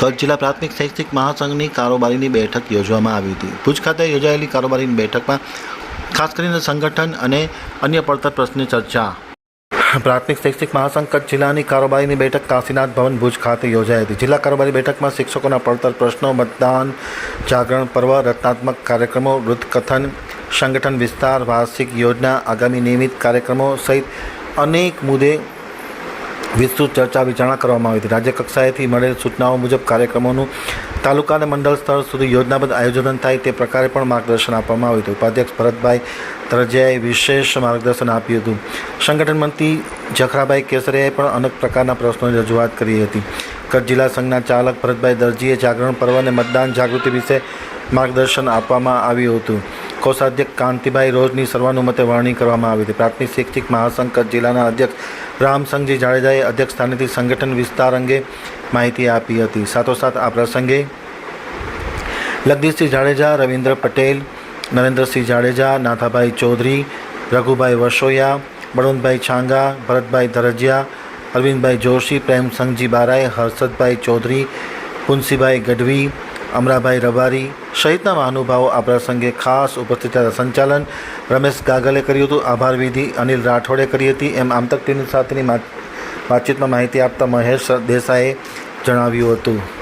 કચ્છ જિલ્લા પ્રાથમિક શૈક્ષિક મહાસંઘની કારોબારીની બેઠક યોજવામાં આવી હતી. ભુજ ખાતે યોજાયેલી કારોબારીની બેઠકમાં ખાસ કરીને સંગઠન અને અન્ય પડતર પ્રશ્ને ચર્ચા. પ્રાથમિક શૈક્ષિક મહાસંઘ કચ્છ જિલ્લાની કારોબારીની બેઠક કાશીનાથ ભવન ભુજ ખાતે યોજાઈ હતી. જિલ્લા કારોબારી બેઠકમાં શિક્ષકોના પડતર પ્રશ્નો, મતદાન, જાગરણ પર્વ, રચનાત્મક કાર્યક્રમો વૃદ્ધકથન સંગઠન વિસ્તાર, વાર્ષિક યોજના, આગામી નિયમિત કાર્યક્રમો સહિત અનેક મુદ્દે વિસ્તૃત ચર્ચા વિચારણા કરવામાં આવી હતી. રાજ્ય કક્ષાએથી મળેલ સૂચનાઓ મુજબ કાર્યક્રમોનું તાલુકા અને મંડળ સ્તર સુધી યોજનાબદ્ધ આયોજન થાય તે પ્રકારે પણ માર્ગદર્શન આપવામાં આવ્યું હતું. ઉપાધ્યક્ષ ભરતભાઈ તરજિયાએ વિશેષ માર્ગદર્શન આપ્યું હતું. સંગઠન મંત્રી જખરાભાઈ કેસરિયાએ પણ અનેક પ્રકારના પ્રશ્નોની રજૂઆત કરી હતી. કચ્છ જિલ્લા સંઘના ચાલક ભરતભાઈ દરજીએ જાગરણ પર્વ અને મતદાન જાગૃતિ વિશે માર્ગદર્શન આપવામાં આવ્યું હતું. કોષાધ્યક્ષ કાંતિભાઈ રોજની સર્વાનુમતે વરણી કરવામાં આવી હતી. પ્રાથમિક શૈક્ષિક મહાસંઘ જિલ્લાના અધ્યક્ષ રામસંઘજી જાડેજાએ અધ્યક્ષ સ્થાનેથી સંગઠન વિસ્તાર અંગે માહિતી આપી હતી. સાથોસાથ આ પ્રસંગે લગદીશસિંહ જાડેજા, રવિન્દ્ર પટેલ, નરેન્દ્રસિંહ જાડેજા, નાથાભાઈ ચૌધરી, રઘુભાઈ વસોયા બળવંતભાઈ છાંગા, ભરતભાઈ ધરજિયા, અરવિંદભાઈ જોશી પ્રેમસંઘજી બારાઈ હર્ષદભાઈ ચૌધરી, પુનસીભાઈ ગઢવી અમરાભાઈ રબારી સહિતના મહાનુભાવો આ પ્રસંગે ખાસ ઉપસ્થિત હતા. સંચાલન રમેશ ગાગલે કર્યું હતું. આભાર વિધિ અનિલ રાઠોડે કરી હતી. એમ આમતક ટીવી સાથેની વાત- વાતચીતમાં માહિતી આપતા મહેશ દેસાઈએ જણાવ્યું હતું.